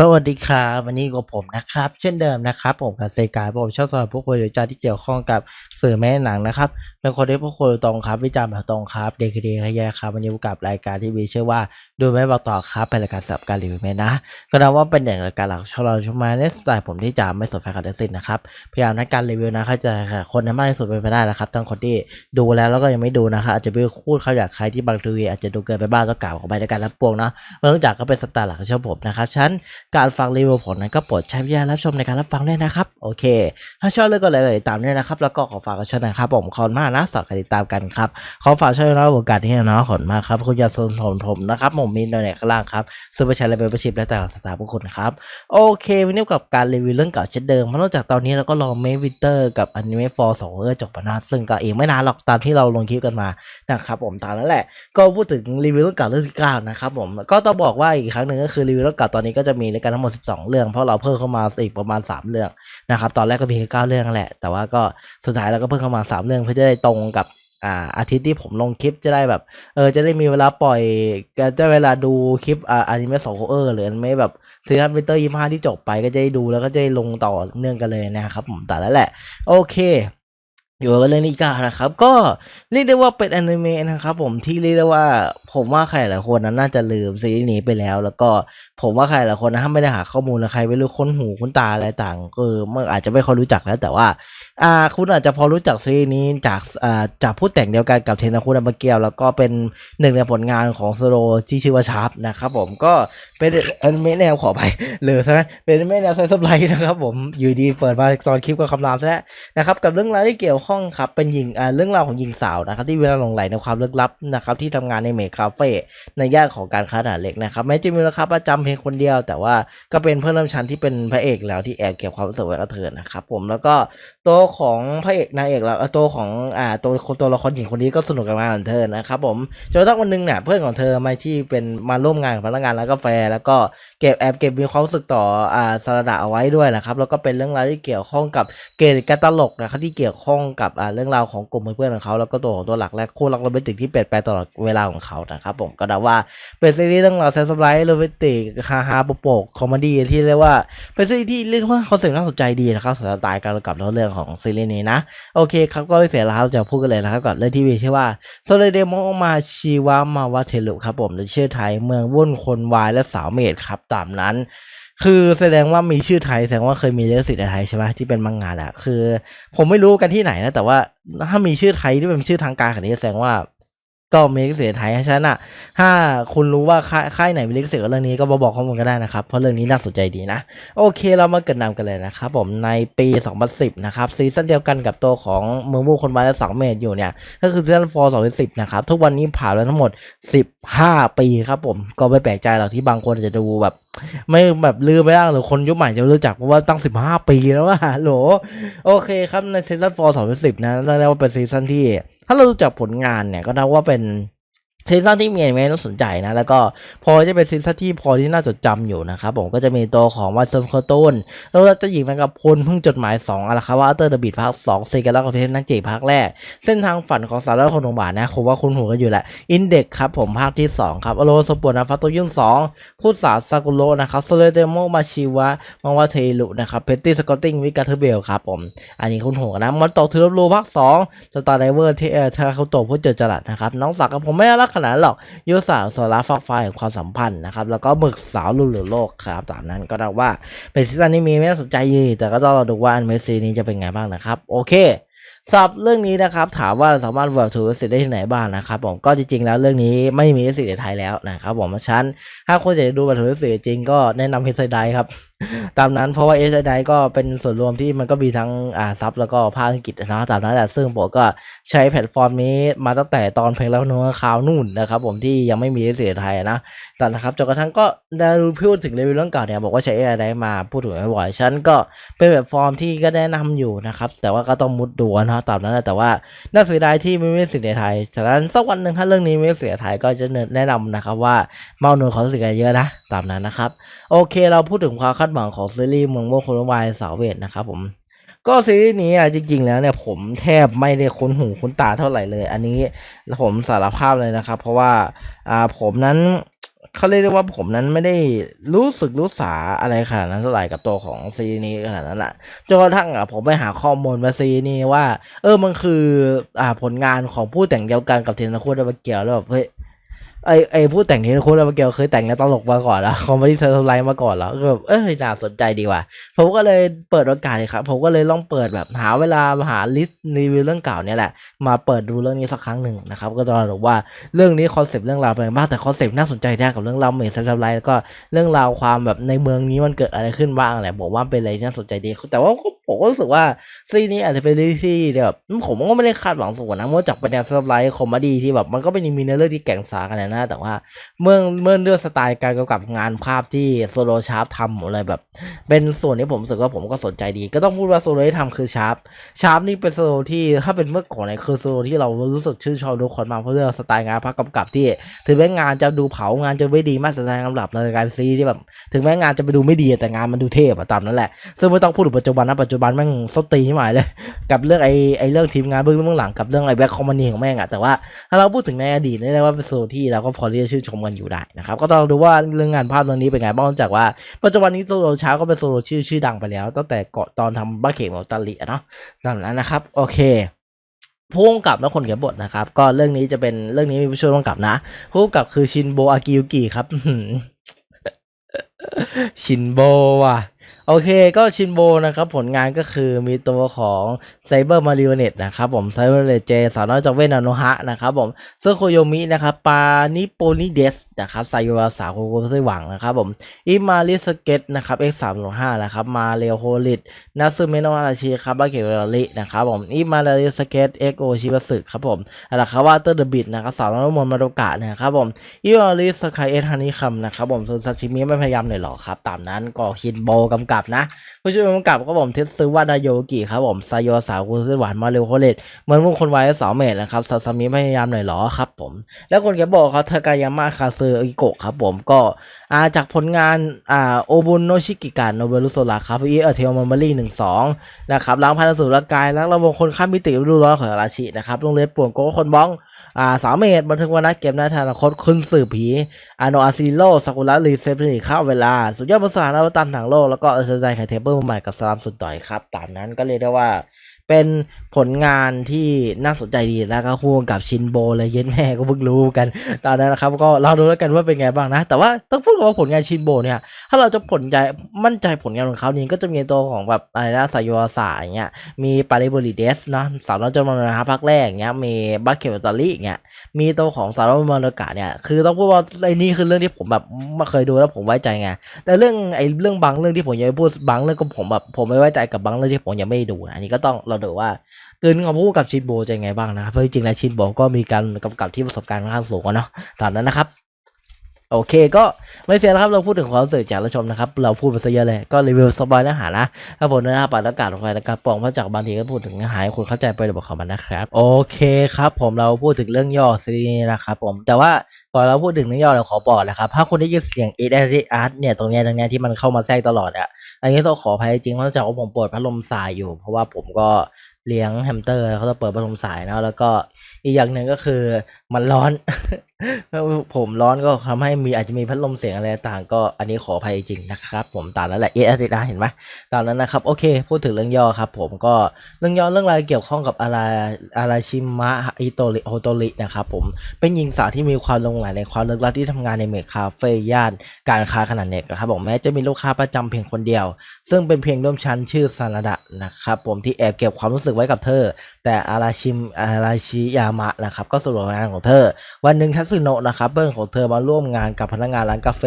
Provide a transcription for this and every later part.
สวัสดีครับวันนี้กับผมนะครับ เช่นเดิมนะครับ ผมกับเซกายผมชอบสอนผู้คุยหรือจาที่เกี่ยวข้องกับสื่อแม่หนังนะครับเป็นคนที่ผู้คุยตรงครับวิจารณ์แบบตรงครับเด็กดีขยะครับวันนี้กับรายการที่มีชื่อว่าดูไม่บอกต่อครับเป็นรายการสำหรับการรีวิวแม่นะก็นับว่าเป็นอย่างรายการหลักชอบเราชมมาในสไตล์ผมที่จะไม่สนแฟนคลับสิ้นนะครับพยายามในการรีวิวนะเขาจะคนให้มากที่สุดเป็นไปได้นะครับทั้งคนที่ดูแล้วแล้วก็ยังไม่ดูนะครับอาจจะไปพูดเขาอยากใครที่บางทีอาจจะดูเกินไปบ้างก็กล่าวออกไปในการรับปวงเนาะเนื่องจากก็เป็นสไตล์หลักของผมนะครับฉันการฟังรีวิวผลนั้นก็โปรดใช้วิจารณรับชมในการรับฟังด้วยนะครับ โอเค ถ้าชอบเรื่องก็เลยติดตามด้วยนะครับ แล้วก็ขอฝากกับช่องนะครับผมขอบคุณมากนะสำหรับติดตามกันครับ ขอฝากช่องนะโอกาสนี้นะขอบคุณมากครับคุณยาสนผมผมนะครับผมมีในไหนข้างล่างครับซูเปอร์แชร์และเบลชิพและแต่สตาร์พวกคุณครับโอเควันนี้กับการรีวิวเรื่องเก่าเช่นเดิมเพราะนอกจากตอนนี้เราก็รอเมวิเตอร์กับอนิเมะฟอร์สองเออจบไปนะซึ่งก็อีกไม่นานหรอกตามที่เราลงคลิปกันมานะครับผมตามนั้นแหละ ก็พูดถึงรีวิวเรื่องเก่าเรื่องที่เก้านะครับผมก็ต้องบอกว่าอีกครั้งหนึ่งก็คือรีวิวเรื่องเก่าตอนนี้ก็จะมีในกันทั้งหมด 12 เรื่อง เพราะเราเพิ่มเข้ามาอีกประมาณ 3 เรื่องนะครับ ตอนแรกก็มีแค่เเรื่องแหละ แต่ว่าก็สุดท้ายเราก็เพิ่มเข้ามา 3 เรื่องเพื่อจะได้ตรงกับอ่าอาทิตย์ที่ผมลงคลิปจะได้แบบเออจะได้มีเวลาปล่อยก็จะเวลาดูคลิปอ่าอนิเมะสองเออหรืออนิเมะแบบซีรีส์วิเตอร์ยี่ห้าที่จบไปก็จะได้ดูแล้วก็จะได้ลงต่อเนื่องกันเลยนะครับผมแต่แล้วแหละ โอเค อยู่กับเรื่องนี้กันนะครับ ก็เรียกได้ว่าเป็นอนิเมะนะครับผมที่เรียกได้ว่า ผมว่าใครหลายคนนั้นน่าจะลืมซีรีส์นี้ไปแล้ว แล้วก็ผมว่าใครหลายคนนะถ้าไม่ได้หาข้อมูลแล้วใครไม่รู้ค้นหูค้นตาอะไรต่างก็เมื่ออาจจะไม่ค่อยรู้จักแล้วแต่ว่าอ่าคุณอาจจะพอรู้จักซีรีส์นี้จากอ่าจากผู้แต่งเดียวกันกับเทนาคุนาบาเกียว แล้วก็เป็นหนึ่งในผลงานของโซโลที่ชื่อว่าชาร์ปนะครับผมก็เป็นอนิเมะแนวขอไปเลยซะนะเป็นอนิเมะแนวไซส์ไลท์นะครับผมอยู่ดีเปิดมาตอนคลิปก็คำรามซะแล้วนะครับกับเรื่องราวที่เกี่ยวข้องครับเป็นหญิงเรื่องราวของหญิงสาวนะครับที่เวลาหลงไหลในความลึกลับนะครับที่ทำงานในเมคคาเฟ่ในย่านของการค้าขนาดเล็กนะครับแม้จะมีราคาประจำเพียงคนเดียว แต่ว่าก็เป็นเพื่อนร่วมชั้นที่เป็นพระเอกแล้วที่แอบเก็บความรู้สึกไว้กับเธอนะครับผมแล้วก็ตัวของพระเอกนางเอกแล้วตัวของอ่าตัวคนตัวละครหญิงคนนี้ก็สนุกกับงานของเธอนะครับผมจนกระทั่งวันหนึงเนี่ยเพื่อนของเธอมาที่เป็นมาร่วมงานกับพนักงานร้านกาแฟ แล้วก็เก็บแอบเก็บมีความรู้สึกต่ออ่าสารดาเอาไว้ด้วยนะครับแล้วก็เป็นเรื่องราวที่เกี่ยวข้องกับเกณฑ์การตลกนะครับที่เกี่ยวข้องกับเรื่องราวของกลุ่มเพื่อนๆของเขาแล้วก็ตัวของตัวหลักและคู่รักโรแมนติกที่เปลี่ยนแปลงตลอดเวลาของเขานะครับผมก็เดาว่าเป็นซีรีส์เรื่องราวแซนส์ไลท์โรแมนติกฮาฮาโปกคอมเมดี้ที่เรียกว่าเป็นซีรีส์ที่เรียกว่าคอนเซ็ปต์น่าสนใจดีนะครับสไตล์การกำกับเรื่องของซีรีส์นี้นะโอเคครับก็ไม่เสียแล้วจะพูดกันเลยนะครับก่อนเรื่องที่มีชื่อว่าโซเลเดโมมาชิวามาวาเทลุครับผมในชื่อไทยเมืองวุ่นคนวายและสาวเมดครับตามนั้น คือแสดงว่ามีชื่อไทยแสดงว่าเคยมีเลือสิทธิ์ไทยใช่ไหมที่เป็นมังงะอะคือ ผมไม่รู้กันที่ไหนนะ แต่ว่าถ้ามีชื่อไทยที่เป็นชื่อทางการขนาดนี้แสดงว่า ก็มีลิขสิทธิ์ไทยให้ฉันอะถ้าคุณรู้ว่าค่ายค่ายไหนมีลิขสิทธิ์เรื่องนี้ก็มาบอกข้อมูลก็ได้นะครับ เพราะเรื่องนี้น่าสนใจดีนะ โอเคเรามาเกิดนำกันเลยนะครับผมในปี 2010 นะครับซีซั่นเดียวกันกับตัวของเมืองมู่คนวายและสองเมตรอยู่เนี่ย ก็คือซีซั่นฟอร์2010 นะครับ ทุกวันนี้ผ่านแล้วทั้งหมด 15 ปีครับผม ก็ไม่แปลกใจหรอกที่บางคนจะดูแบบไม่แบบลืมไปแล้วหรือคนยุคใหม่จะรู้จักเพราะว่าตั้ง 15 ปีแล้วอะโหลโอเคครับในซีซั่นฟอร์2010 นะเรียกว่าเป็นซีซั่นที่ ถ้าเราดูจากผลงานเนี่ยก็นับว่าเป็น ซีซั่นที่มีอนิเมะน่าสนใจนะ แล้วก็พอจะเป็นซีซั่นที่พอที่น่าจดจำอยู่นะครับผมก็จะมีตัวของวันเซนคอตูนแล้วเราจะหญิงแมงกับพลเพิ่งจดหมาย2อาราคาวาเตอร์เดอะบีทภาค2ซีกันแล้วกับเทนนักเจกภาคแรก เส้นทางฝันของสาวและคนของบาทนะคงว่าคุณหูกันอยู่แหละอินเด็กครับผมภาคที่ 2 ครับอโลสปวดนะฟัตโตยุ่น2คู่สาวซากุโรนะครับโซเลเดโมมาชิวะมังวาเทลุนะครับเพตตี้สกอตติงวิกาเทเบลครับผมอันนี้คุณหูกันนะมันตกเทอร์โลภาค2สตาร์ไดเวอร์เทเออเทาเขาโตะผู้เจอจรัสนะครับน้องสาวกับผมไม่รักนาดนั้นหรอกยุสาวโซลาร์ฟักไฟแห่งความสัมพันธ์นะครับ แล้วก็หมึกสาวลุลโลกครับตามนั้นก็เดาว่าเป็นซีซั่นนี้มีไม่น่าสนใจยีแต่ก็ต้องรอดูว่าอันเมซีนี้จะเป็นไงบ้างนะครับ โอเคสำหรับเรื่องนี้นะครับถามว่าสามารถเวิร์กทูสิทธิ์ได้ที่ไหนบ้างนะครับผมก็จริงๆแล้วเรื่องนี้ไม่มีสิทธิ์ในไทยแล้วนะครับผมเพราะฉะนั้นถ้าคุณจะดูบัตรทูสิทธิ์จริงก็แนะนำเฮสไซด์ครับ ตามนั้นเพราะว่าเอสไดก็เป็นส่วนรวมที่มันก็มีทั้งอ่าซับแล้วก็ภาคอังกฤษนะตามนั้นแหละซึ่งผมก็ใช้แพลตฟอร์มนี้มาตั้งแต่ตอนเพลงแล้วนัวคราวนู่นนะครับผมที่ยังไม่มีเสียไทยนะแต่นะครับจนกระทั่งก็ได้พูดถึงรีวิวเรื่องเก่าเนี่ยบอกว่าใช้เอไดมาพูดถึงบ่อยๆฉันก็เป็นแบบฟอร์มที่ก็แนะนำอยู่นะครับแต่ว่าก็ต้องมุดดูนะตามนั้นแหละแต่ว่าน่าเสียดายที่ไม่มีเสียไทยฉะนั้นสักวันหนึ่งถ้าเรื่องนี้ไม่เสียไทยก็จะแนะนำนะครับว่าเมาหนูขอเสียงเยอะนะตามนั้นนะครับโอเคเราพูดถึงความคาดหวังของซีรีส์มืองโมโคนวายสาวเวทนะครับผม ก็ซีรีส์นี้อะจริง ๆ แล้วเนี่ยผมแทบไม่ได้คุ้นหูคุ้นตาเท่าไหร่เลย อันนี้ผมสารภาพเลยนะครับ เพราะว่าอ่าผมนั้นเขาเรียกได้ว่าผมนั้นไม่ได้รู้สึกรู้สาอะไรขนาดนั้นเท่าไหร่กับตัวของซีรีส์นี้ขนาดนั้นแหละจนกระทั่งอะผมไปหาข้อมูลมาซีรีส์นี้ว่า เออมันคืออ่าผลงานของผู้แต่งเดียวกันกับเทนนิคูดมาเกี่ยวแล้วแบบเฮ้ย ไอไอผู้แต่งเทนนิคูดมาเกี่ยวเคยแต่งในวตลกมาก่อนแล้วคอมเมดี้เซอร์ไลท์มาก่อนแล้วก็แบบเอ้ยน่าสนใจดีว่ะผมก็เลยเปิดโอกาสเลยครับ ผมก็เลยลองเปิดแบบหาเวลาหาลิสต์รีวิวเรื่องเก่าเนี่ยแหละ มาเปิดดูเรื่องนี้สักครั้งหนึ่งนะครับ ก็ตองบอกว่าเรื่องนี้คอนเซปต์เรื่องราวเป็นไงบ้างแต่คอนเซปต์น่าสนใจแน่กับเรื่องราวเหมือนซับไลท์แล้วก็เรื่องราวความแบบในเมืองนี้มันเกิดอะไรขึ้นบ้างแหละผมว่าเป็นอะไรน่าสนใจดี แต่ว่าผมก็รู้สึกว่าซีนี้อาจจะเป็นซีรีส์ที่แบบผมก็ไม่ได้คาดหวังสูงนะเมื่อจากเป็นแนวซับไลท์คอมเมดี้ที่แบบมันก็เป็นมีเนื้อเรื่องที่แก่งสากันนะแต่ว่าเมื่อเมื่อเรื่องสไตล์การกำกับงานภาพที่โซโลชาร์ปทำอะไรแบบ เป็นส่วนที่ผมรู้สึกว่าผมก็สนใจดี ก็ต้องพูดว่าโซโลที่ทำคือชาร์ปชาร์ปนี่เป็นโซโลที่ถ้าเป็นเมื่อก่อนเนี่ยคือโซโลที่เรารู้สึกชื่นชอบทุกคนมาเพราะเรื่องสไตล์งานภาพกำกับที่ ถึงแม้งานจะดูเผางานจะไม่ดีมากสไตล์กำกับรายการซีที่แบบถึงแม้งานจะไปดูไม่ดีแต่งานมันดูเทพอะตามนั้นแหละซึ่งไม่ต้องพูดถึงปัจจุบันนะปัจจุบันแม่งสตีที่หมายเลย กับเรื่องไอ้ไอ้เรื่องทีมงานเบื้องเบื้องหลังกับเรื่องไอ้แบ็คคอมมานีของแม่งอะแต่ว่าถ้าเราพูดถึงในอดีตนี่เรียกว่าเป็นโซโลที่เราก็พอที่จะชื่นชมกันอยู่ได้นะครับ ก็ต้องดูว่าเรื่องงานภาพเรื่องนี้เป็นไงบ้างเนื่องจากว่าปัจจุบันนี้โซโลช้าก็เป็นโซโลชื่อชื่อดังไปแล้ว ตั้งแต่เกาะตอนทำบ้าเข็มของตาลีเนาะนั่นแหละนะครับ โอเคผู้กำกับและคนเขียนบทนะครับ ก็เรื่องนี้จะเป็นเรื่องนี้มีผู้ช่วยผู้กำกับนะผู้กำกับคือชินโบอากิยุกิครับชินโบว่ะ โอเคก็ชินโบนะครับผลงานก็คือมีตัวของไซเบอร์มาริโอเนตนะครับผมไซเบอร์เลเจสาวน้อยจากเวนาโนฮะนะครับผมเซอร์โคโยมินะครับปานิโปนิเดสนะครับไซโยราสาวโกโกไซหวังนะครับผมอิมาริสเกตนะครับ X 3 6 5นะครับมาเรโฮลิดนาซึเมโนะอาชิครับบาเกเรลินะครับผมอิมาริสเกตเอ็กโอชิบะสึครับผมอาราคาวาเตอร์เดบิดนะครับสาวน้อยมอนมาโดกะนะครับผมอิวาริสคายเอทานิคัมนะครับผมส่วนซาชิมิไม่พยายามเลยหรอกครับตามนั้นก็ชินโบกำกับนะ ผู้ช่วยกำกับก็ผมเทสซึวะนายโยกิครับผมไซโยสาวกุซึหวานมาเร็วโคเลตเหมือนพวกคนไว้สองเมตรนะครับซาซามิพยายามหน่อยหรอครับผม แล้วคนแกบอกเขาทากายาม่าคาซึอิโกะครับผมก็อาจากผลงานอ่าโอบุนโนชิกิกะโนเบลุโซลาครับอีเอเทลมามารีหนึ่งสองนะครับล้างพันธุ์สู่ร่างกายล้างระบบคนข้ามมิติฤดูร้อนของราชินะครับโรงเรียนป่วนโกก็คนบ้อง อ่าสามเมตรบันทึกวันนัดเกมหน้าทางคตคุณสื่อผีอาโนอาซิโลซากุระรีเซฟนี่ข้าวเวลา สุดยอดภาษาอวตารหนังโลก แล้วก็เอเซอร์ไซไคเทเบิลใหม่กับสลามสุดต่อยครับ ตามนั้นก็เรียกได้ว่าเป็นผลงานที่น่าสนใจดีแล้วก็คู่กับชินโบเลยเย็นแม่ก็เพิ่งรู้กัน ตอนนั้นนะครับ ก็เราดูแล้วกันว่าเป็นไงบ้างนะ แต่ว่าต้องพูดว่าผลงานชินโบเนี่ย ถ้าเราจะผลใจมั่นใจผลงานของเขานี้ก็จะมีตัวของแบบอะไรนะสายโยสาอย่างเงี้ยมีปาริบริเดสเนาะสาวน้อยจนมานะภาคแรกอย่างเงี้ยมีบัคเคลตอรี่อย่างเงี้ยมีตัวของสารวัตรมรดกะเนี่ยคือต้องพูดว่าไอ้นี่คือเรื่องที่ผมแบบไม่เคยดูแล้วผมไว้ใจไงแต่เรื่องไอ้เรื่องบางเรื่องที่ผมยังไม่พูดบางเรื่องก็ผมแบบผมไม่ไว้ใจกับบางเรื่องที่ผมยังไม่ดูนะอันนี้ก็ต้องเราดูว่า เกินของผู้กับชินโบจะยังไงบ้างนะครับเพราะจริงๆแล้วชินโบก็มีการกำกับที่ประสบการณ์ค่อนข้างสูงเนาะตามนั้นนะครับ โอเคก็ไม่เสียแล้วครับเราพูดถึงความรู้สึกจากเราชมนะครับ เราพูดไปซะเยอะเลยก็รีวิวสปอยเนื้อหานะถ้าผมเนื้อหาปาดอากาศลงไปนะครับปองเพราะจากบางทีก็พูดถึงเนื้อหาให้คุณเข้าใจไปเดี๋ยวบอกเขามันนะครับ โอเคครับผมเราพูดถึงเรื่องย่อซีรีส์นี้นะครับผมแต่ว่าก่อนเราพูดถึงเรื่องย่อเราขอบอกนะครับถ้าคุณได้ยินเสียงเอเดอาร์ตเนี่ยตรงเนี้ยตรงเนี้ยที่มันเข้ามาแทรกตลอดอะอันนี้ต้องขออภัยจริงเพราะจากว่าผมเปิดพัดลมสายอยู่ เพราะว่าผมก็ เลี้ยงแฮมสเตอร์เขาจะเปิดพัดลมสายนะแล้วก็อีกอย่างหนึ่งก็คือมันร้อนผมร้อนก็ทำให้มีอาจจะมีพัดลมเสียงอะไรต่างก็อันนี้ขออภัยจริงนะครับ ผมตามนั้นแหละเอเอสเห็นไหมตามนั้นนะครับ โอเค พูดถึงเรื่องย่อครับ ผมก็เรื่องย่อเรื่องราวเกี่ยวข้องกับอาราอาราชิมะอิโตริโฮโตรินะครับผมเป็นหญิงสาวที่มีความลงใหลในความลึกลับที่ทำงานในเมดคาเฟ่ย่านการค้าขนาดเล็กนะครับผมแม้จะมีลูกค้าประจำเพียงคนเดียว ซึ่งเป็นเพียงร่วมชั้นชื่อซานาดะนะครับผมที่แอบเก็บความรู้สึกไว้กับเธอ แต่อาราชิมอาราชิยามะนะครับก็สรุปงานของเธอ วันหนึ่งทัสึโนะนะครับเพื่อนของเธอมาร่วมงานกับพนักงานร้านกาแฟ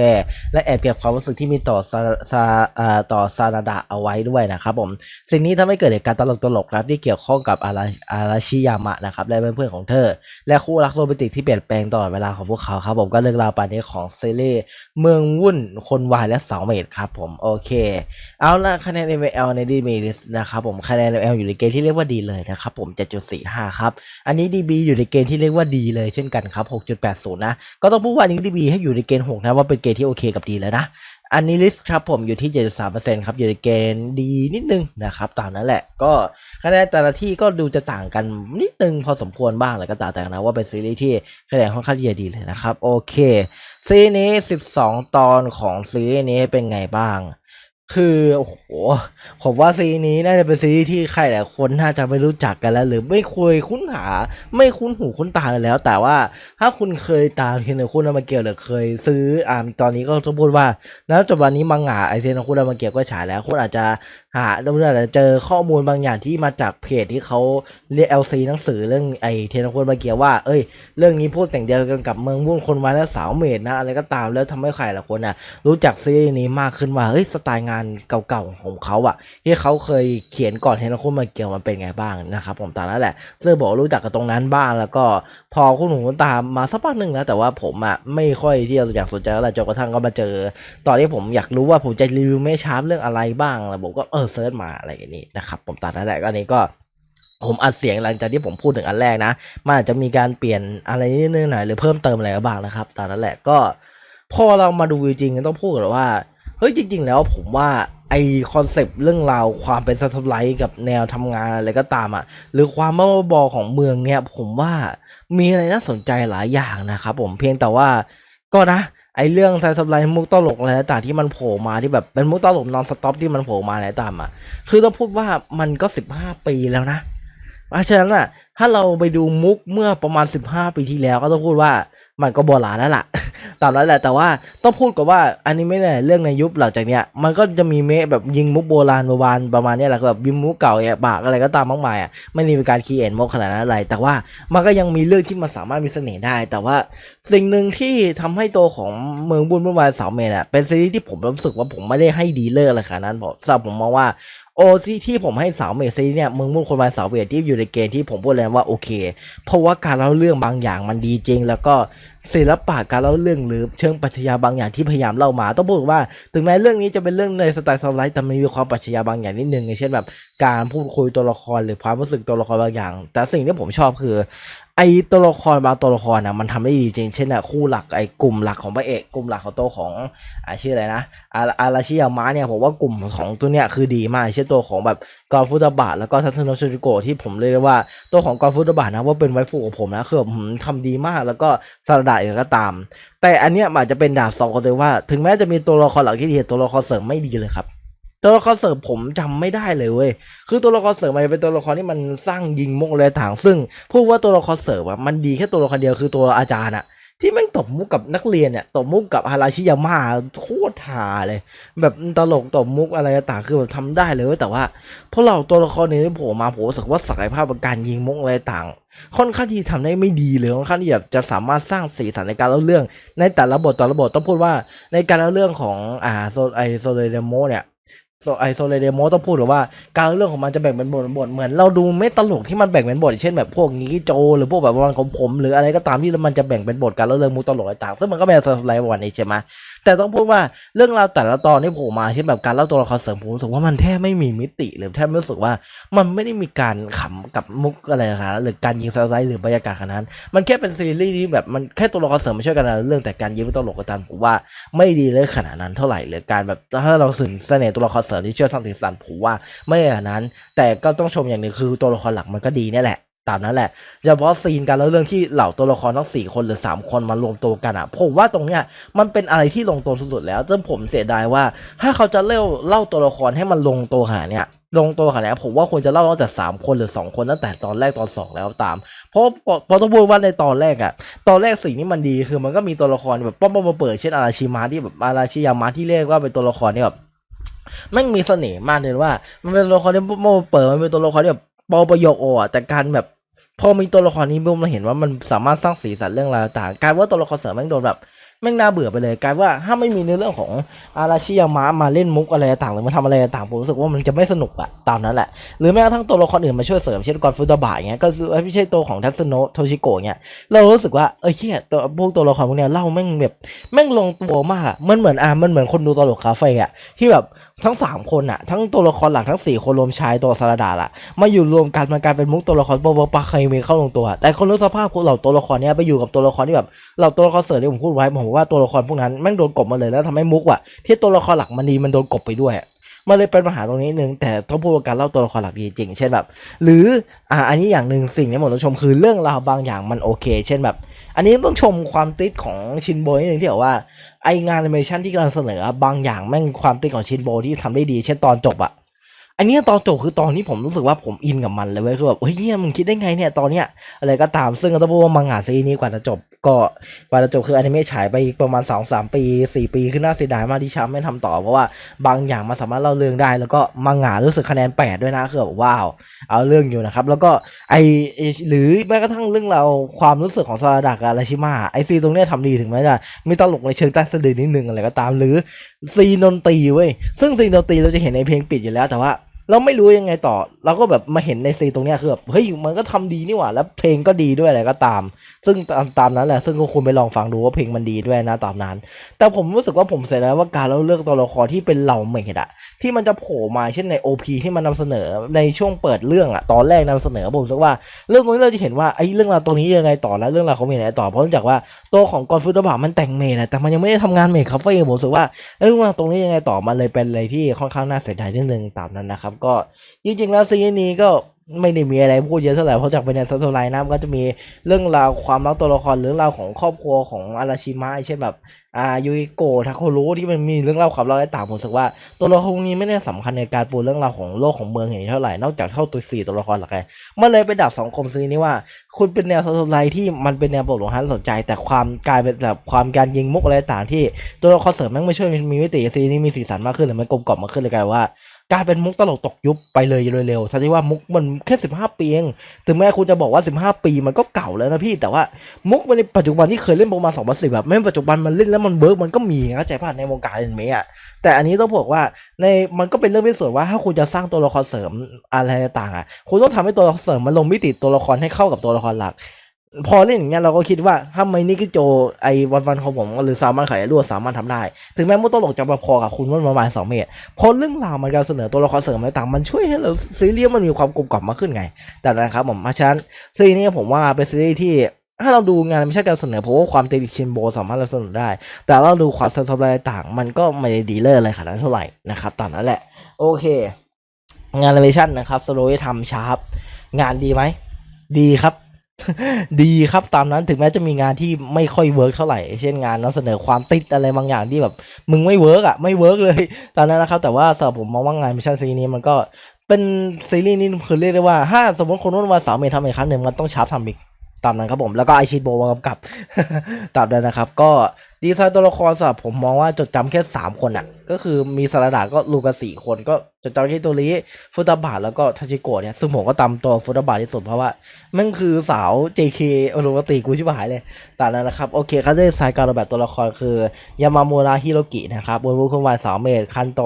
และแอบเก็บความรู้สึกที่มีต่อซาซาอ่อต่อซานาดะเอาไว้ด้วยนะครับผมสิ่งนี้ทำให้เกิดเหตุการณ์ตลกตลกๆครับที่เกี่ยวข้องกับอาราอาราชิยามะนะครับและเพื่อนๆของเธอ และคู่รักโรแมนติกที่เปลี่ยนแปลงตลอดเวลาของพวกเขาครับผมก็เรื่องราวปานนี้ของซีรีส์เมืองวุ่นคนวายและสาวเมดครับผมโอเค เอาละคะแนน ML ในดีมีลิสนะครับผมคะแนน ML อยู่ในเกณฑ์ที่เรียกว่าดีเลยนะครับผม7.45ครับอันนี้ DB อยู่ในเกณฑ์ที่เรียกว่าดีเลยเช่นกันครับ 6.80 นะ ก็ต้องพูดว่าอันดีบีให้อยู่ในเกณฑ์ 6 นะว่าเป็นเกณฑ์ที่โอเคกับดีแล้วนะ อันนี้ลิสต์ครับผมอยู่ที่ 73%ครับอยู่ในเกณฑ์ดีนิดนึงนะครับตามนั้นแหละ ก็คะแนนแต่ละที่ก็ดูจะต่างกันนิดนึงพอสมควรบ้างแหละก็ต่างแต่นะว่าเป็นซีรีส์ที่คะแนนค่อนข้างจะดีเลยนะครับโอเคซีรีส์นี้ 12 ตอนของซีรีส์นี้เป็นไงบ้าง คือโอ้โหผมว่าซีนี้น่าจะเป็นซีรีส์ที่ใครหลายคนน่าจะไม่รู้จักกันแล้ว หรือไม่เคยคุ้นหา ไม่คุ้นหูคุ้นตาแล้ว แต่ว่าถ้าคุณเคยตามเทนคุณอามาเกียวหรือเคยซื้ออ่าตอนนี้ก็ต้องพูดว่าณปัจจุบันนี้มังงะไอเทนคุณอามาเกียวก็ฉายแล้ว คุณอาจจะหาคุณอาจจะเจอข้อมูลบางอย่างที่มาจากเพจที่เขาเรียก LC หนังสือเรื่องไอเทนคุณอามาเกียวว่า เอ้ย เรื่องนี้พูดแต่งเดียวกันกับเมืองวุ่นคนมาแล้วสาวเมดนะอะไรก็ตามแล้วทำให้ใครหลายคนอะรู้จักซีรีส์นี้มากขึ้นว่าเฮ้ยสไตล์งานเก่าๆของเขาอะที่เขาเคยเขียนก่อนเทนคุมาเกี่ยวมันเป็นไงบ้างนะครับผมตามนั้นแหละเซึ่งบอกว่ารู้จักกับตรงนั้นบ้างแล้วก็พอคุณหนูคุณตามมาสักพักหนึ่งแล้วแต่ว่าผมอะไม่ค่อยที่จะอยากสนใจอะไรจนกระทั่งก็มาเจอ ตอนที่ผมอยากรู้ว่าผมจะรีวิวไม่ชาร์ปเรื่องอะไรบ้างแล้วผมก็เออเซิร์ชมาอะไรอย่างนี้นะครับผมตามนั้นแหละก็อันนี้ก็ผมอัดเสียงหลังจากที่ผมพูดถึงอันแรกนะ มันอาจจะมีการเปลี่ยนอะไรนิดนึงหน่อยหรือเพิ่มเติมอะไรบ้างนะครับตามนั้นแหละก็พอเรามาดูจริงๆต้องพูดกันว่า เฮ้ยจริง ๆ แล้วผมว่าไอคอนเซปต์เรื่องราวความเป็นซัตไลท์กับแนวทำงานอะไรก็ตามอะหรือความบ้าบอของเมืองเนี่ยผมว่ามีอะไรน่าสนใจหลายอย่างนะครับผมเพียงแต่ว่าก็นะไอเรื่องไซส์ไลท์มุกตลกอะไรต่างที่มันโผล่มาที่แบบเป็นมุกตลกนอนสต็อปที่มันโผล่มาอะไรตามอะคือต้องพูดว่ามันก็สิบห้าปีแล้วนะเพราะฉะนั้นอะถ้าเราไปดูมุกเมื่อประมาณ 15 ปีที่แล้วก็ต้องพูดว่า มันก็โบราณแล้วล่ะ ตามนั้นแหละ แต่ว่าต้องพูดกับว่าอันนี้ไม่แหละเรื่องในยุคหลังจากเนี้ยมันก็จะมีเมะแบบยิงมุกโบราณโบราณประมาณนี้แหละแบบยิงมุกเก่าแอบากอะไรก็ตามมากมายอะไม่ได้มีการคีเอ็นมุกขนาดนั้นอะไร แต่ว่ามันก็ยังมีเรื่องที่มันสามารถมีเสน่ห์ได้ แต่ว่าสิ่งหนึ่งที่ทำให้ตัวของเมืองบุญบุญวายสาวเมนอะเป็นซีรีส์ที่ผมรู้สึกว่าผมไม่ได้ให้ดีเลิศอะไรขนาดนั้นผมสำหรับผมมองว่า โอซีที่ผมให้สาวเมดซีเนี่ยมึงมุ่งคนมาสาวเมดที่อยู่ในเกณฑ์ที่ผมพูดเลยว่าโอเค เพราะว่าการเล่าเรื่องบางอย่างมันดีจริง แล้วก็ศิลปะการเล่าเรื่องหรือเชิงปรัชญาบางอย่างที่พยายามเล่ามา ต้องพูดว่า ถึงแม้เรื่องนี้จะเป็นเรื่องในสไตล์สไลด์แต่มันมีความปรัชญาบางอย่างนิดนึงอย่างเช่นแบบ การพูดคุยตัวละครหรือความรู้สึกตัวละครบางอย่าง แต่สิ่งที่ผมชอบคือ ไอตัวละครบางตัวละครนะมันทำได้ดีจริงเช่นอะคู่หลักไอกลุ่มหลักของพระเอกกลุ่มหลักของตัวของอ่าชื่ออะไรนะอาอาราชิยามะเนี่ยผมว่ากลุ่มของตัวเนี้ยคือดีมากเช่นตัวของแบบ กอลฟุตบาทแล้วก็ทัศนโนชจิโกะที่ผมเรียกว่า ตัวของกอลฟุตบาทนะว่าเป็นไวฟูของผมนะคือแบบหืมทำดีมากแล้วก็สารดาเองก็ตาม แต่อันเนี้ยอาจจะเป็นดาบสองคนเลยว่า ถึงแม้จะมีตัวละครหลักที่ดีต่ตัวละครเสริมไม่ดีเลยครับตัวละครเสริมผมจำไม่ได้เลยเว้ย คือตัวละครเสริมมันเป็นตัวละครที่มันสร้างยิงมุกอะไรต่างซึ่งพูดว่าตัวละครเสริมอะมันดีแค่ตัวละครเดียวคือตัวอาจารย์อะ ที่แม่งตบมุกกับนักเรียนเนี่ยตบมุกกับฮาราชิยาม่าโคตรหาเลย แบบตลกตบมุกอะไรต่างคือแบบทำได้เลยแต่ว่าพอเราตัวละครนี้โผล่มาผมรู้สึกว่าศักยภาพในการยิงมุกอะไรต่าง ค่อนข้างที่ทำได้ไม่ดีเลยค่อนข้างที่แบบจะสามารถสร้างสีสันในการเล่าเรื่อง ในแต่ละบทแต่ละบทต้องพูดว่าในการเล่าเรื่องของอ่าโซไอโซเลเดโมเนี่ย ไอโซเลเดโมต้องพูดหรือว่าการเรื่องของมันจะแบ่งเป็นบทบทเหมือนเราดูไม่ตลกที่มันแบ่งเป็นบทเช่นแบบพวกนี้โจ หรือพวกแบบวันของผม หรืออะไรก็ตามที่มันจะแบ่งเป็นบทการเล่าเรื่องมุกตลกต่างซึ่งมันก็เป็นอะไรวันนี้ใช่ไหมแต่ต้องพูดว่าเรื่องราวแต่ละตอนที่ผล่มาเช่นแบบการเล่าตัวละครเสริมผมรู้สึกว่ามันแทบไม่มีมิติหรือแทบไม่รู้สึกว่ามันไม่ได้มีการขำกับมุกอะไรขนาดหรือการยิงสไลด์หรือบรรยากาศขนาดนั้นมันแค่เป็นซีรีส์ที่แบบมันแค่ตัวละครเสริมมาช่วยกันเล่าเรื่องแต่การยิงมุกตลกก็ตามผมว่าไม่ดีเลยขนาดนั้นเท่าไหร่หรือการแบบถ้าเราสื่อเสน่ห์ตัวละครสริมที่ช่วยสร้างสีสันผมว่าไม่อย่างนั้น แต่ก็ต้องชมอย่างหนึ่งคือตัวละครหลักมันก็ดีเนี่ยแหละตามนั้นแหละเฉพาะซีนการเล่าเรื่องที่เหล่าตัวละครทั้งสี่คนหรือสามคนมารวมตัวกันอะ ผมว่าตรงเนี้ยมันเป็นอะไรที่ลงตัวสุดๆแล้วจนผมเสียดายว่า ถ้าเขาจะเล่าเล่าตัวละครให้มันลงตัวขนาดเนี้ยลงตัวขนาดเนี้ยผมว่าควรจะเล่าตั้งแต่สามคนหรือสองคนตั้งแต่ตอนแรกตอนสองแล้วตาม เพราะพราะต้องพูดว่าในตอนแรกอะตอนแรกสิ่งที่มันดีคือมันก็มีตัวละครแบบป้อมป้อมเปิดเช่นอาราชิมาที่แบบอาราชิยามะที่เรียกว่าเป็นตัวละครที่แบบ แม่งมีเสน่ห์มากเลยว่า มันเป็นตัวละครที่โมเปิดมันเป็นตัวละครที่แบบปอประโยคโอะแต่การแบบ พอมีตัวละครนี้ปุ๊บเราเห็นว่ามันสามารถสร้างสีสันเรื่องราวต่างกลารว่าตัวละครเสริมแม่งโดนแบบแม่งน่าเบื่อไปเลยกลายว่าถ้าไม่มีในเรื่องของอาราชิยามะมาเล่นมุกอะไรต่างหรือมาทำอะไรต่างผมรู้สึกว่ามันจะไม่สนุกอะตามนั้นแหละ หรือแม้กระทั่งตัวละครอื่นมาช่วยเสริมเช่นกอนฟุตบ่างเงี้ยก็คือไม่ใช่ตัวของทัศโนะโทชิโกะเงี้ยเรารู้สึกว่าเออเชี่ยตัวพวกตัวละครพวกเนี้ยเล่าแม่งแบบแม่งลงตัวมากมันเหมือนอะมันเหมือนคนดูตลกคาเฟ่อะที่แบบทั้งสามคนอะทั้งตัวละครหลักทั้งสี่คนรวมชายตัวสารดาละมาอยู่รวมกันมันกลายเป็นมุกตัวละครโบบปาเคมีเข้าลงตัว แต่คนรู้สภาพพวกเหล่าตัวละครเนี้ยไปอยู่กับตัวละครที่แบบเหล่าตัวละครเสริมที่ผมพูดไว้ผมว่าตัวละครพวกนั้นแม่งโดนกบมาเลยแล้วทำให้มุกอะที่ตัวละครหลักมันดีมันโดนกบไปด้วยอะมันเลยเป็นปัญหาตรงนี้หนึ่งแต่ต้องพูดการเล่าตัวละครหลักดีจริง เช่นแบบ หรืออ่าอันนี้อย่างหนึ่งสิ่งที่ผมต้องชมคือเรื่องราวบางอย่างมันโอเค เช่นแบบ อันนี้ต้องชมความติดของชินโบนิดนึงที่บอกว่าไองานแอนิเมชันที่กำลังเสนอบางอย่างแม่งความติดของชินโบที่ทำได้ดี เช่นตอนจบอะ อันนี้ตอนจบคือตอนที่ผมรู้สึกว่าผมอินกับมันเลยเว้ยคือแบบเฮ้ยเหี้ยมึงคิดได้ไงเนี่ยตอนเนี้ยอะไรก็ตามซึ่งก็ต้องพูดว่ามังงะซีนี้กว่าจะจบ ก็กว่าจะจบคืออนิเมะฉายไปอีกประมาณ2อสปี 4 ปีคือน่าเสียดายมากที่ช้ำไม่ทำต่อ เพราะว่าบางอย่างมันสามารถเล่าเรื่องได้ แล้วก็มังงะรู้สึกคะแนน 8 ด้วยนะคือแบบว้าว เอาเรื่องอยู่นะครับ แล้วก็ไอหรือแม้กระทั่งเรื่องเราวความรู้สึกของซาดะกับอาราชิมะไอซีตรงเนี้ยทำดีถึงแม้จะมีตลกในเชิงใต้สะดือนิดนึงอะไรก็ตามหรือซีนดนตรีเว้ยซึ่งซีนดนตรีเราจะเห็นในเพลงปิดอยู่แล้วแต่ว่า เราไม่รู้ยังไงต่อ เราก็แบบมาเห็นในซีตรงเนี้ยคือแบบเฮ้ยมันก็ทำดีนี่หว่า แล้วเพลงก็ดีด้วยอะไรก็ตาม ซึ่งตามตามนั้นแหละ ซึ่งก็คุณไปลองฟังดูว่าเพลงมันดีด้วยนะตามนั้น แต่ผมรู้สึกว่าผมเสียดายว่าการเล่าเรื่องตัวละครที่เป็นเหล่าเมดอะที่มันจะโผล่มาเช่นใน OP ที่มันนำเสนอในช่วงเปิดเรื่องอะตอนแรกนำเสนอผมรู้สึกว่าเรื่องตรงนี้เราจะเห็นว่าไอ้เรื่องราวตรงนี้ยังไงต่อแล้วเรื่องราวของเมดยังไงต่อเพราะนองจากว่าตัวของกอนฟูตบะมันแต่งเมดอะแต่มันยังไม่ได้ทำงานเมดคาเฟ่ผมรู้สึกว่าเรื่องราวตรงนี้ยังไงต่อมันเลยเป็นอะไรที่ค่อนข้างน่าเสียดายนิดนึงตามนั้นนะครับก็จริงๆแล้วซีรีส์นี้ก็ไม่ได้มีอะไรพูดเยอะเท่าไหร่เพราะจากเป็นในซัตโซไลน์นะมันก็จะมีเรื่องราวความรักตัวละครเรื่องราวของครอบครัวของอาราชิมะเช่นแบบอ่ายูอิโกะทาโครุที่มันมีเรื่องเล่าความเล่าได้ต่างผมรู้สึกว่าตัวละครนี้ไม่ได้สำคัญในการปูเรื่องราวของโลกของเมืองอย่างนี้เท่าไหร่นอกจากเท่าตัวสี่ตัวละครหลักไงมันเลยเป็นดาบสองคมซีนี้ว่า คุณเป็นแนวซัสโตไลน์ที่มันเป็นแนวบทหลวงฮันสนใจ แต่ความกลายเป็นแบบความการยิงมุกอะไรต่างที่ตัวละครเสริมแม่งไม่ช่วยมีมิติซีนี้มีสีสันมากขึ้นหรือมันกลมกล่อมมากขึ้นเลยกลายว่า กลายเป็นมุกตลกตกยุคไปเลยเร็วๆทั้งที่ว่ามุกมันแค่สิบห้าปีเอง ถึงแม้คุณจะบอกว่าสิบห้าปีมันก็เก่าแล้วนะพี่ แต่ว่ามุกในปัจจุบันที่เคยเล่นประมาณสองพันสิบแบบแม่งปัจจุบันมันเล่นแล้วมันเวิร์กมันก็มีเข้าใจป่ะในวงการเอนเมะอะแต่อันนี้ต้องบอกว่าในมันก็เป็นเรื่องพิเศษว่าถ้าคุณจะสร้างตัวละครเสริมอะไรต่างๆอะคุณต้องทำให้ตัวละครเสริมมันลงมิติตัวละครให้เข้ากับตัวละครหลัก พอเล่นอย่างเงี้ยเราก็คิดว่าถ้าไมนิกิโจไอวันวันของผมหรือสามารถขายรั่วสามารถทำได้ ถึงแม้มุตโตลกจะมาพอกับคุณว่าประมาณสองเมตรพอเรื่องราวมันการเสนอตัวละครเสริมอะไรต่างมันช่วยให้เราซีรีส์มันมีความกลมกล่อมมากขึ้นไง แต่นะครับผมมาฉะนั้นซีรีส์นี้ผมว่าเป็นซีรีส์ที่ถ้าเราดูงานไม่ใช่การเสนอเพราะว่าความเตดิชินโบสามารถเราเสนอได้ แต่เราดูความซับซ้อนอะไรต่างมันก็ไม่ได้ดีเลิศอะไรขนาดนั้นเท่าไหร่นะครับตามนั้นแหละ โอเค งานเลเวชั่นนะครับสโลว์ทำชาร์ปงานดีไหมดีครับ ดีครับตามนั้นถึงแม้จะมีงานที่ไม่ค่อยเวิร์กเท่าไหร่ เช่นงานนำเสนอความติดอะไรบางอย่างที่แบบ มึงไม่เวิร์กอะไม่เวิร์กเลยตอนนั้นนะครับ แต่ว่าสำหรับผมมองว่างานมิชชั่นซีนี้มันก็เป็นซีรีส์นี้คือเรียกได้ว่าถ้าสมมติคนนู้นมาสาวเมย์ทำอีกครั้งหนึ่งมันต้องชาร์ปทำอีกตามนั้นครับผมแล้วก็ไอชิดโบมากำกับตามนั้นนะครับ ก็ ดีไซน์ตัวละครสำหรับผมมองว่าจดจำแค่ 3 คนอะ ก็คือมีสารดาก็ลูกกันสี่คนก็จดจำแค่ตัวนี้ฟุตบาทแล้วก็ทาชิโกะเนี่ยซึ่งผมก็ตามตัวฟุตบาทที่สุดเพราะว่าแมันคือสาว JK โอโรติกูชิบหายเลยตามนั้นนะครับ โอเคเขาได้ดีไซน์การออกแบบตัวละครคือยามามูระฮิโรกินะครับบนบุคุณวายสาวเมดคันโต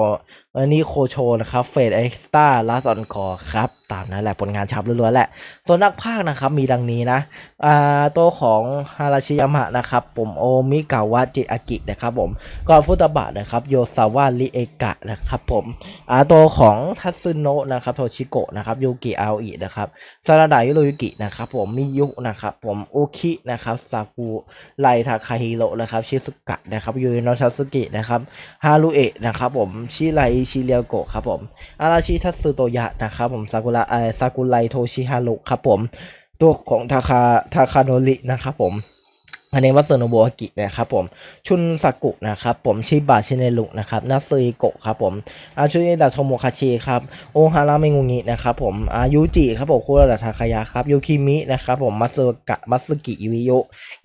อันนี้โคโชนะครับเฟดเอ็กซ์ต้าลาสออนคอครับตามนั้นแหละผลงานชับล้วนๆแหละ ส่วนนักพากนะครับมีดังนี้นะอ่าตัวของฮาราชิยามะนะครับผมโอมิกาวะจิอากินะครับผมก่อนฟุตบะนะครับโยซาวะริเอกะนะครับผมอ่าตัวของทัตสึโนะนะครับโทชิโกะนะครับยูกิอาอินะครับซาราดายุโรยุกินะครับผมมิยุนะครับผมโอคินะครับซากุไลทาคาฮิโร่นะครับชิซุกะนะครับยูโนทัสึกินะครับฮารุเอะนะครับผมชิไลชิเรียวโกะครับผมอาราชิทัตสึโตยะนะครับผมซากุระเออซากุไลโทชิฮารุครับผมตัวของทาคาทาคาโนรินะครับผม อันนี้วัสโนโบอากินะครับผมชุนซากุนะครับผมชิบะชินเนรุนะครับนาซึโกะครับผมอาชุเอดะโทโมคาชิครับโอฮาราเมงุงินะครับผมอายุจิครับผมคุระดะทาคายะครับยูคิมินะครับผมมัสกะมัสกิยูริโย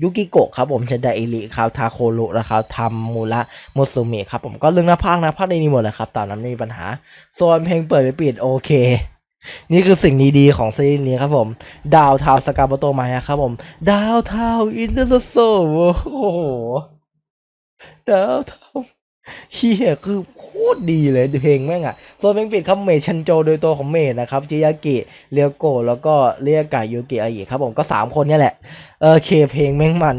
ยุกิโกะครับผมเชนไดอิริครับทาโครุนะครับทำมูระโมซุมิครับผมก็เรื่องหน้าภาคนะภาคในนี้หมดเลยครับตามนั้นไม่มีปัญหาส่วนเพลงเปิดไปปิดโอเค นี่คือสิ่งดีๆของซีรีส์นี้ครับผม ดาวทาวสกาโบโตมาครับผม ดาวทาวอินเตอร์โซโอ้โห ดาวเทาเฮียคือโคตรดีเลยเพลงแม่งอะส่วนเพลงปิดครับเมชันโจโดยตัวของเมย์นะครับจิยากิเรียโกแล้วก็เรียกายูกิอาอิครับผมก็สามคนนี่แหละเออเคเพลงแม่งมัน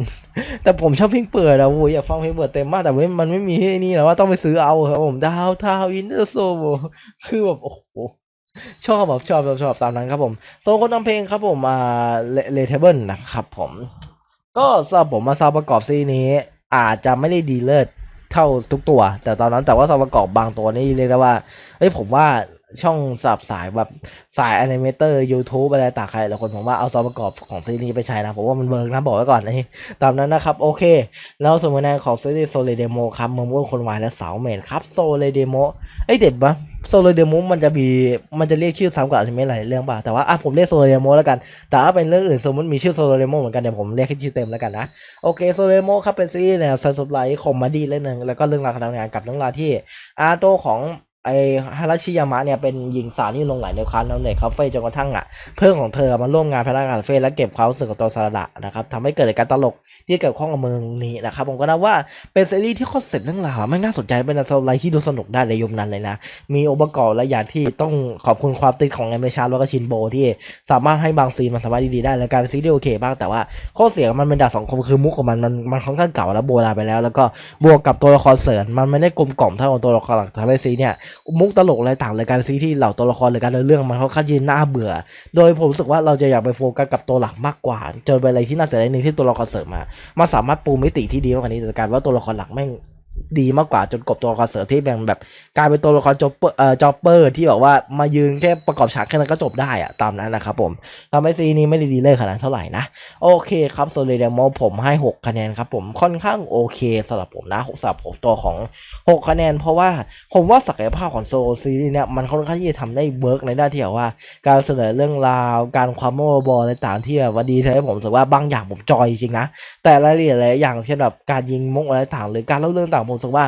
แต่ผมชอบเพลงเปิดอะโว้ยอยากฟังเพลงเปิดเต็มมากแต่ว่ามันไม่มีที่นี่แล้วว่าต้องไปซื้อเอาครับผมดาวเทาอินเตอร์โซคือแบบโอ้โห ชอบแบบชอบชอบชอบตามนั้นครับผมโซนคนทำเพลงครับผมมาเลเทเบิลนะครับผม ก็สำหรับผมมาซาวประกอบซีนี้ อาจจะไม่ได้ดีเลิศเท่าทุกตัว แต่ตอนนั้นแต่ว่าซาวประกอบบางตัวนี่เรียกได้ว่าเอ้ยผมว่า ช่องสับสายแบบสายแอนิเมเตอร์ YouTube อะไรต่างใครหลายคนผมว่าเอาซาวประกอบของซีรีส์ไปใช้นะผมว่ามันเวิร์กนะบอกไว้ก่อนนี่ตามนั้นนะครับ โอเค แล้วส่วนคะแนของซีรีส์โซเลเดโมครับเมืองม่วงคนวายและสาวเมดครับโซเลเดโมเอ้ยเด็ดปะโซเลเดโมมันจะมีมันจะเรียกชื่อซ้ำกับอนิเมะหลายเรื่องป่ะแต่ว่าอะผมเรียกโซเลเดโมแล้วกัน แต่ถ้าเป็นเรื่องอื่นสมมติมีชื่อโซเลเดโมเหมือนกันเดี๋ยวผมเรียกให้ชื่อเต็มแล้วกันนะโอเคโซเลโมครับเป็นซีรีส์แนวไซส์ไลท์คอมเมดี้เรื่องหนึ่งแล้วก็เรื่องราวการทำงานกับเรื่องราวที่อาโตของ ไอฮาราชิยามะเนี่ยเป็นหญิงสาวที่ลงไหลในคานเน็ตคาเฟ่จนกระทั่งอะเพื่อนของเธอมาร่วมงานพนักงานคาเฟ่และเก็บความรู้สึกของตัวซาระนะครับทำให้เกิดการตลกที่เกี่ยวข้องกับเมืองนี้นะครับผมก็นับว่าเป็นซีรีส์ที่คอนเซ็ปต์เรื่องราวไม่น่าสนใจเป็นอะไรที่ดูสนุกได้ในยุคนั้นเลยนะ มีองค์ประกอบและอย่างที่ต้องขอบคุณความติดของแอนเมชันแล้วก็ชินโบที่สามารถให้บางซีนมันสามารถดีๆได้และการซีรีส์โอเคบ้างแต่ว่าข้อเสียของมันเป็นดาบสองคมคือมุกของมันมันมันค่อนข้างเก่าและโบราณไปแล้ว แล้วก็บวกกับตัวละครเสริมมันไม่ได้กลมกล่อมเท่ากับตัวละครหลักทำให้ซีเนี่ยมุกตลกอะไรต่างรายการซีที่เหล่าตัวละครหรือการเดินเรื่องมันค่อนข้างยืนหน้าเบื่อ โดยผมรู้สึกว่าเราจะอยากไปโฟกัสกับตัวหลักมากกว่าจนเป็นอะไรที่น่าเสียดายหนึ่งที่ตัวละครเสริมมามันสามารถปูมิติที่ดีมากกว่านี้แต่การว่าตัวละครหลักแม่ง ดีมากกว่าจนกบตัวละครเสริมที่แบ่งแบบกลายเป็นตัวละครจ็อปเปอร์เอ่อจ็อปเปอร์ที่แบบว่ามายืนแค่ประกอบฉากแค่นั้นก็จบได้อะตามนั้นนะครับผมทำให้ซีนี้ไม่ได้ดีเลยขนาดเท่าไหร่นะโอเคครับโซเลเดโมผมให้ 6 คะแนนครับผมค่อนข้างโอเคสำหรับผมนะสำหรับผมตัวของ 6 คะแนน เพราะว่าผมว่าศักยภาพของโซซีรีส์เนี่ยมันค่อนข้างที่จะทำได้เวิร์กในด้านที่แบบว่า การเสนอเรื่องราว การความโมบอลอะไรต่างที่แบบว่าดีทำให้ผมรู้สึกว่าบางอย่างผมจอยจริงนะแต่รายละเอียดหลายอย่างเช่นแบบการยิงมุกอะไรต่างหรือการเล่าเรื่องต่างผมรู้สึกว่า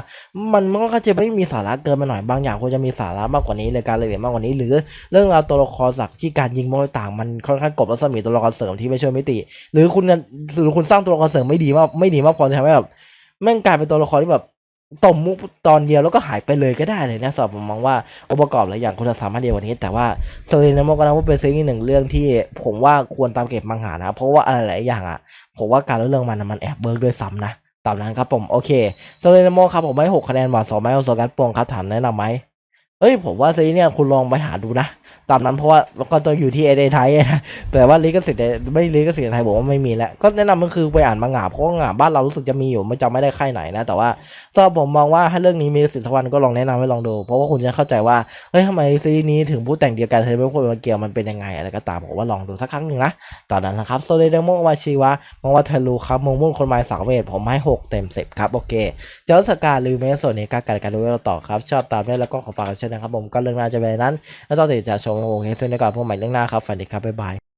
มันมันก็จะไม่มีสาระเกินไปหน่อยบางอย่างควรจะมีสาระมากกว่านี้เลยการละเอียดมากกว่านี้ หรือเรื่องราวตัวละครสักที่การยิงมอะไรต่างมันค่อนข้างกบรัศมีตัวละครเสริมที่ไม่ช่วยมิติ หรือคุณหรือคุณสร้างตัวละครเสริมไม่ดีมากไม่ดีมากพอจะทำให้แบบแม่งกลายเป็นตัวละครที่แบบตบมุกตอนเดียวแล้วก็หายไปเลยก็ได้เลยนะสำหรับผมมองว่าองค์ประกอบหลายอย่างคุณจะสามารถเดียวกว่านี้ แต่ว่าโซเลนโมก็นับว่าเป็นซีรีส์หนึ่งเรื่องที่ผมว่าควรตามเก็บมังหานะ เพราะว่าอะไรหลายอย่างอะ ผมว่าการเล่าเรื่องมันมันแอบเบิร์กด้วยซ้ำนะ ตามนั้นครับผมโอเคโซเลนโมครับผมให้หกคะแนนหวาสองไม้โซกัสปวงครับถามแนะนำไหม เอ้ยผมว่าซีเนี่ยคุณลองไปหาดูนะตามนั้นเพราะว่าก็ต้องอยู่ที่เอเดไทยนะแต่ว่าลิขสิทธิ์ไม่ลิขสิทธิ์ไทยบอกว่าไม่มีแล้ว ก็แนะนำมันคือไปอ่านมังงะเพราะว่างะบ้านเรารู้สึกจะมีอยู่ไม่จำไม่ได้ค่ายไหนนะ แต่ว่าสำหรับผมมองว่าถ้าเรื่องนี้มีสิทธิ์สักวันก็ลองแนะนำให้ลองดู เพราะว่าคุณจะเข้าใจว่าเฮ้ยทำไมซีนี้ถึงผู้แต่งเดียวกันเธอไม่ควรมาเกี่ยวมันเป็นยังไงอะไรก็ตามผมว่าลองดูสักครั้งหนึ่งนะตอนนั้นนะครับโซเลเดโมวาชิวะมองว่าเทลูครับมงมุ่งคนไม้สาวเวทผมให้หกเต็มสิบครับโอเคเจ้าสกาลืมเมสโซนในกาการการดูต่อครับชอบตามได้แล้วก็ขอฝากกันเช่นะครับผมก็เรื่องน่าจะเป็นนั้น แล้วต่อติดจามชมโอเคซึ่งในก่อนพวกใหม่เรื่องหน้าครับฝันดีครับบ๊ายบาย